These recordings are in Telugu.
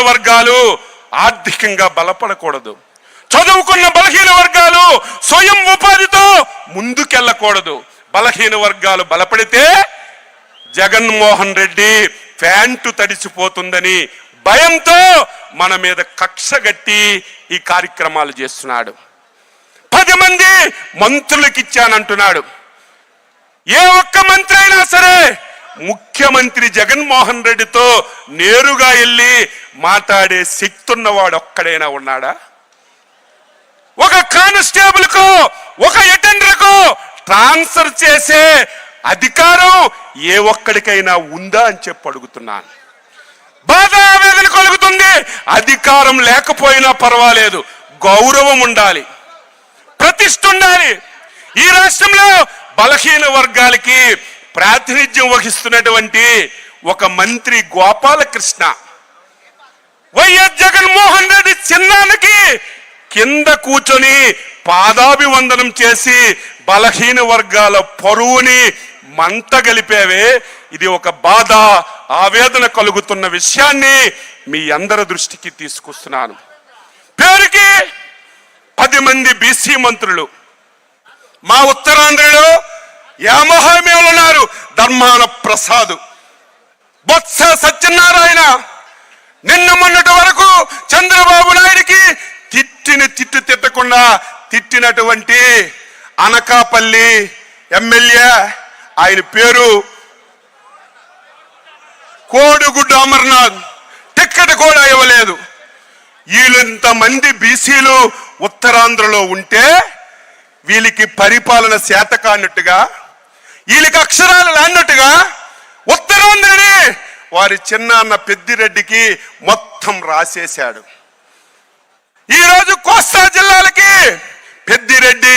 వర్గాలు ఆర్థికంగా బలపడకూడదు. చదువుకున్న బలహీన వర్గాలు స్వయం ఉపాధితో ముందుకెళ్ళకూడదు. బలహీన వర్గాలు బలపడితే జగన్మోహన్ రెడ్డి ప్యాంటు తడిసిపోతుందని భయంతో మన మీద కక్ష గట్టి ఈ కార్యక్రమాలు చేస్తున్నాడు. పది మంది మంత్రులకిచ్చానంటున్నాడు. ఏ ఒక్క మంత్రి అయినా సరే ముఖ్యమంత్రి జగన్మోహన్ రెడ్డితో నేరుగా వెళ్ళి మాట్లాడే శక్తి ఉన్నవాడు ఒక్కడైనా ఉన్నాడా? ఒక కానిస్టేబుల్కు ఒక అటెండర్కు ట్రాన్స్ఫర్ చేసే అధికారం ఏ ఒక్కడికైనా ఉందా అని చెప్పి అడుగుతున్నాను. బాధ ఆవేదన కలుగుతుంది. అధికారం లేకపోయినా పర్వాలేదు. గౌరవం ఉండాలి. ప్రతిష్ట ఉండాలి. ఈ రాష్ట్రంలో బలహీన వర్గాలకి ప్రాతినిధ్యం వహిస్తున్నటువంటి ఒక మంత్రి గోపాలకృష్ణ. వైఎస్ జగన్మోహన్ రెడ్డి చిన్నానికి కింద కూర్చొని పాదాభివందనం చేసి బలహీన వర్గాల పరువుని మంట గలిపేవే. ఇది ఒక బాధ ఆవేదన కలుగుతున్న విషయాన్ని మీ అందరి దృష్టికి తీసుకొస్తున్నాను. పేరుకి పది మంది బీసీ మంత్రులు. మా ఉత్తరాంధ్రలో యామహామేలు ఉన్నారు ధర్మాన ప్రసాద్. బొత్స సత్యనారాయణ నిన్న మొన్నటి వరకు చంద్రబాబు నాయుడికి తిట్టిన తిట్టు తిట్టకుండా తిట్టినటువంటి అనకాపల్లి ఎమ్మెల్యే ఆయన పేరు కోడుగుడ్డు అమర్నాథ్. టిక్కెట్ కూడా ఇవ్వలేదు. వీళ్ళంతమంది బీసీలు ఉత్తరాంధ్రలో ఉంటే వీళ్ళకి పరిపాలన చేత కానట్టుగా వీళ్ళకి అక్షరాలు లాన్నట్టుగా ఉత్తరాంధ్రని వారి చిన్నాన్న పెద్దిరెడ్డికి మొత్తం రాసేశాడు. ఈరోజు కోస్తా జిల్లాలకి పెద్దిరెడ్డి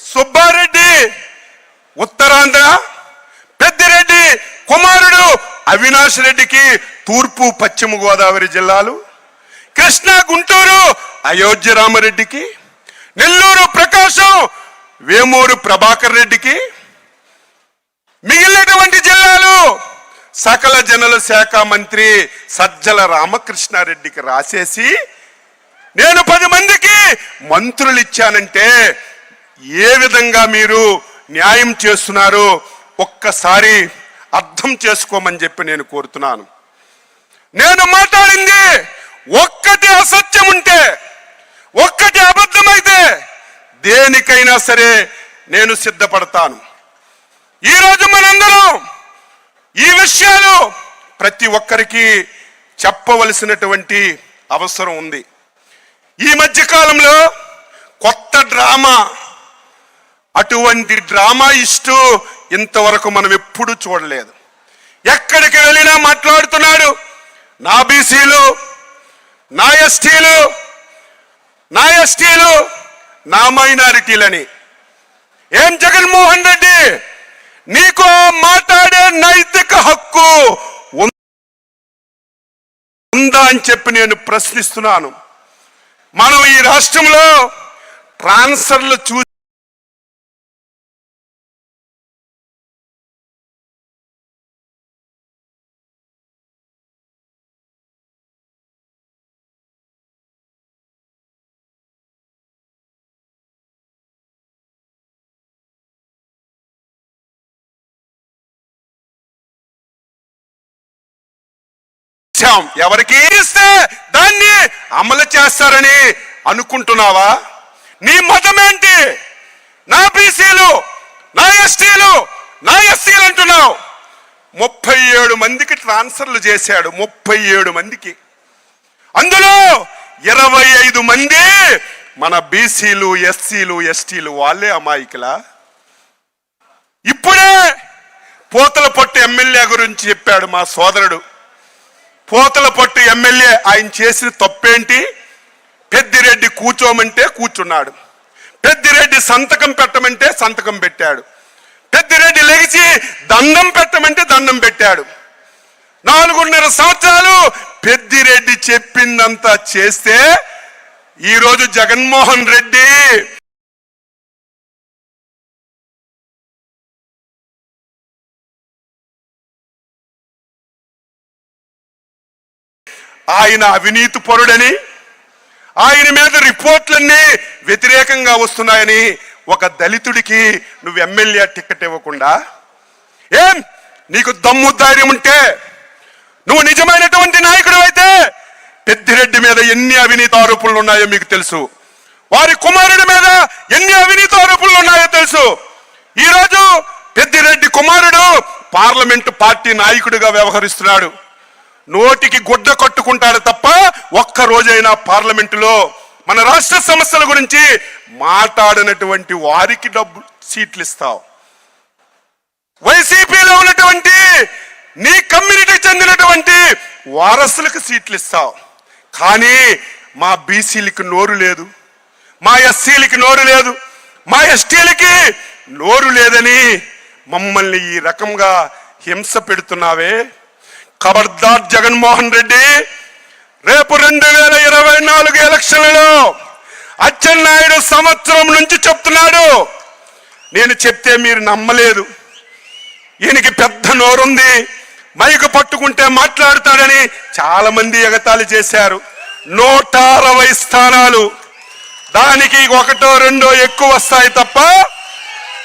సుబ్బారెడ్డి ఉత్తరాంధ్ర పెద్దిరెడ్డి కుమారుడు అవినాష్ రెడ్డికి తూర్పు పశ్చిమ గోదావరి జిల్లాలు కృష్ణా గుంటూరు అయోధ్య రామరెడ్డికి నెల్లూరు ప్రకాశం వేమూరు ప్రభాకర్ రెడ్డికి మిగిలినటువంటి జిల్లాలు సకల జనుల శాఖ మంత్రి సజ్జల రామకృష్ణారెడ్డికి రాసేసి నేను పది మందికి మంత్రులు ఇచ్చానంటే ఏ విధంగా మీరు న్యాయం చేస్తున్నారు? ఒక్కసారి అర్థం చేసుకోమని చెప్పి నేను కోరుతున్నాను. నేను మాట్లాడింది ఒక్కటి అసత్యం ఉంటే దేనికైనా సరే నేను సిద్ధపడతాను. ఈరోజు మనందరం ఈ విషయాలు ప్రతి ఒక్కరికి చెప్పవలసినటువంటి అవసరం ఉంది. ఈ మధ్య కాలంలో కొత్త డ్రామా అటువంటి డ్రామా ఇస్తూ ఇంతవరకు మనం ఎప్పుడు చూడలేదు. ఎక్కడికి వెళ్ళినా మాట్లాడుతున్నాడు. నా బీసీలు నా ఎస్టీలు నా ఎస్టీలు నా మైనారిటీలని. ఏం జగన్మోహన్ రెడ్డి? నీకు మాట్లాడే నైతిక హక్కు ఉందా అని చెప్పి నేను ప్రశ్నిస్తున్నాను. మనం ఈ రాష్ట్రంలో ట్రాన్స్ఫర్లు చూ ఇచ్చాం ఎవరికి ఇస్తే దాన్ని అమలు చేస్తారని అనుకుంటున్నావా? నీ మతం ఏంటి నా బీసీలు నా ఎస్టీలు నా ఎస్సీలు అంటున్నావు. ముప్పై ఏడు మందికి ట్రాన్స్ఫర్లు చేశాడు. ముప్పై ఏడు మందికి. అందులో ఇరవై ఐదు మంది మన బీసీలు ఎస్సీలు ఎస్టీలు వాళ్ళే అమాయకులా? ఇప్పుడే పోతల పట్టు ఎమ్మెల్యే గురించి చెప్పాడు మా సోదరుడు. పోతల పట్టు ఎమ్మెల్యే ఆయన చేసిన తప్పేంటి? పెద్దిరెడ్డి కూర్చోమంటే కూర్చున్నాడు. పెద్దిరెడ్డి సంతకం పెట్టమంటే సంతకం పెట్టాడు. పెద్దిరెడ్డి లెగిసి దండం పెట్టమంటే దండం పెట్టాడు. నాలుగున్నర సంవత్సరాలు పెద్దిరెడ్డి చెప్పిందంతా చేస్తే ఈరోజు జగన్మోహన్ రెడ్డి ఆయన అవినీతి పరుడని ఆయన మీద రిపోర్ట్లన్నీ వ్యతిరేకంగా వస్తున్నాయని ఒక దళితుడికి నువ్వు ఎమ్మెల్యే టికెట్ ఇవ్వకుండా ఏం? నీకు దమ్ము ధైర్యం ఉంటే నువ్వు నిజమైనటువంటి నాయకుడు అయితే పెద్దిరెడ్డి మీద ఎన్ని అవినీతి ఆరోపణలు ఉన్నాయో మీకు తెలుసు. వారి కుమారుడి మీద ఎన్ని అవినీతి ఆరోపణలు ఉన్నాయో తెలుసు. ఈరోజు పెద్దిరెడ్డి కుమారుడు పార్లమెంటు పార్టీ నాయకుడిగా వ్యవహరిస్తున్నాడు. నోటికి గుడ్డ కట్టుకుంటాడు తప్ప ఒక్క రోజైనా పార్లమెంటులో మన రాష్ట్ర సమస్యల గురించి మాట్లాడినటువంటి వారికి డబ్బు సీట్లు ఇస్తావు. వైసీపీలో ఉన్నటువంటి నీ కమ్యూనిటీకి చెందినటువంటి వారసులకు సీట్లు ఇస్తావు. కానీ మా బీసీలకి నోరు లేదు మా ఎస్సీలకి నోరు లేదు మా ఎస్టీలకి నోరు లేదని మమ్మల్ని ఈ రకంగా హింస పెడుతున్నావే. ఖబర్దార్ జగన్మోహన్ రెడ్డి రేపు రెండు వేల ఇరవై నాలుగు ఎలక్షన్లలో అచ్చెన్నాయుడు సంవత్సరం నుంచి చెప్తున్నాడు. నేను చెప్తే మీరు నమ్మలేదు. ఈయనకి పెద్ద నోరుంది. మైకు పట్టుకుంటే మాట్లాడతాడని చాలామంది ఎగతాళి చేశారు. నూట అరవై స్థానాలు. దానికి ఒకటో రెండో ఎక్కువ వస్తాయి తప్ప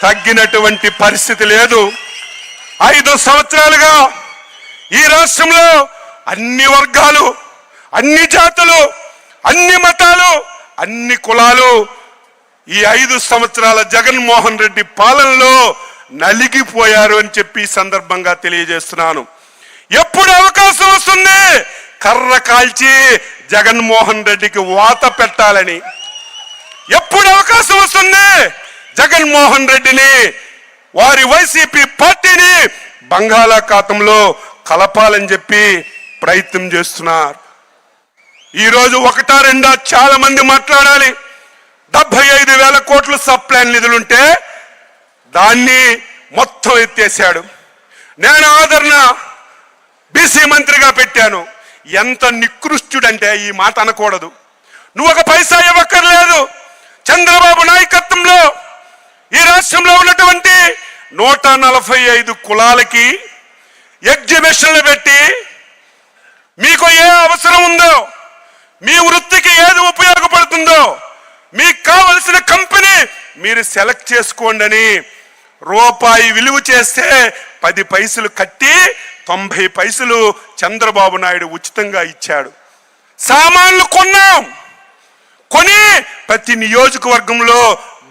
తగ్గినటువంటి పరిస్థితి లేదు. ఐదు సంవత్సరాలుగా ఈ రాష్ట్రంలో అన్ని వర్గాలు అన్ని జాతులు అన్ని మతాలు అన్ని కులాలు ఈ ఐదు సంవత్సరాల జగన్మోహన్ రెడ్డి పాలనలో నలిగిపోయారు అని చెప్పి సందర్భంగా తెలియజేస్తున్నాను. ఎప్పుడు అవకాశం వస్తుంది? కర్ర కాల్చి జగన్మోహన్ రెడ్డికి వాత పెట్టాలని. ఎప్పుడు అవకాశం వస్తుంది? జగన్మోహన్ రెడ్డిని వారి వైసీపీ పార్టీని బంగాళాఖాతంలో కలపాలని చెప్పి ప్రయత్నం చేస్తున్నారు. ఈరోజు ఒకటా రెండా చాలా మంది మాట్లాడాలి. డెబ్బై ఐదు వేల కోట్లు సప్లైన్ నిధులుంటే దాన్ని మొత్తం ఎత్తేసాడు. నేను ఆదరణ బీసీ మంత్రిగా పెట్టాను. ఎంత నికృష్టుడంటే ఈ మాట అనకూడదు. నువ్వు ఒక పైసా ఇవ్వక్కర్లేదు. చంద్రబాబు నాయకత్వంలో ఈ రాష్ట్రంలో ఉన్నటువంటి నూట నలభై ఐదు కులాలకి ఎగ్జిబిషన్లు పెట్టి మీకు ఏ అవసరం ఉందో మీ వృత్తికి ఏది ఉపయోగపడుతుందో మీకు కావలసిన కంపెనీ మీరు సెలెక్ట్ చేసుకోండి అని రూపాయి విలువ చేస్తే పది పైసలు కట్టి తొంభై పైసలు చంద్రబాబు నాయుడు ఉచితంగా ఇచ్చాడు. సామాన్లు కొన్నాం. కొని ప్రతి నియోజకవర్గంలో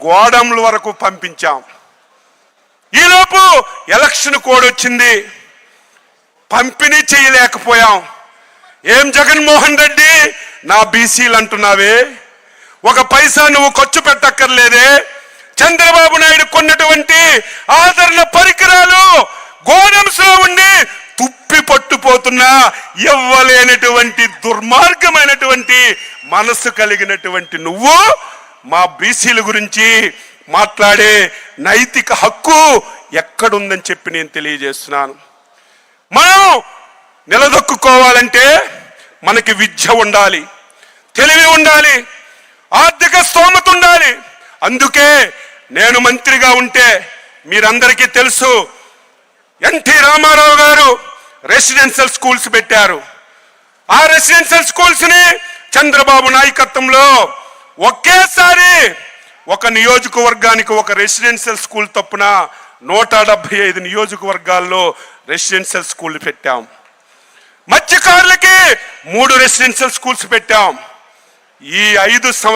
గోడంల వరకు పంపించాం. ఈలోపు ఎలక్షన్ కోడ్ వచ్చింది. పంపిణీ చేయలేకపోయాం. ఏం జగన్మోహన్ రెడ్డి? నా బీసీలు అంటున్నావే. ఒక పైసా నువ్వు ఖర్చు పెట్టక్కర్లేదే. చంద్రబాబు నాయుడు కొన్నటువంటి ఆదరణ పరికరాలు గోడమ్స్లో ఉండి తుప్పి పట్టుపోతున్నా. ఇవ్వలేనటువంటి దుర్మార్గమైనటువంటి మనస్సు కలిగినటువంటి నువ్వు మా బీసీల గురించి మాట్లాడే నైతిక హక్కు ఎక్కడుందని చెప్పి నేను తెలియజేస్తున్నాను. మనం నిలదొక్కుకోవాలంటే మనకి విద్య ఉండాలి తెలివి ఉండాలి ఆర్థిక స్తోమత ఉండాలి. అందుకే నేను మంత్రిగా ఉంటే మీరందరికీ తెలుసు ఎన్టీ రామారావు గారు రెసిడెన్షియల్ స్కూల్స్ పెట్టారు. ఆ రెసిడెన్షియల్ స్కూల్స్ని చంద్రబాబు నాయకత్వంలో ఒకేసారి ఒక నియోజకవర్గానికి ఒక రెసిడెన్షియల్ స్కూల్ తప్పున నూట డెబ్బై ఐదు నియోజకవర్గాల్లో రెసిడెన్షియల్ స్కూల్ పెట్టాం. మత్స్యకారులకి మూడు రెసిడెన్షియల్ స్కూల్స్ పెట్టాం. ఈ ఐదు సంవ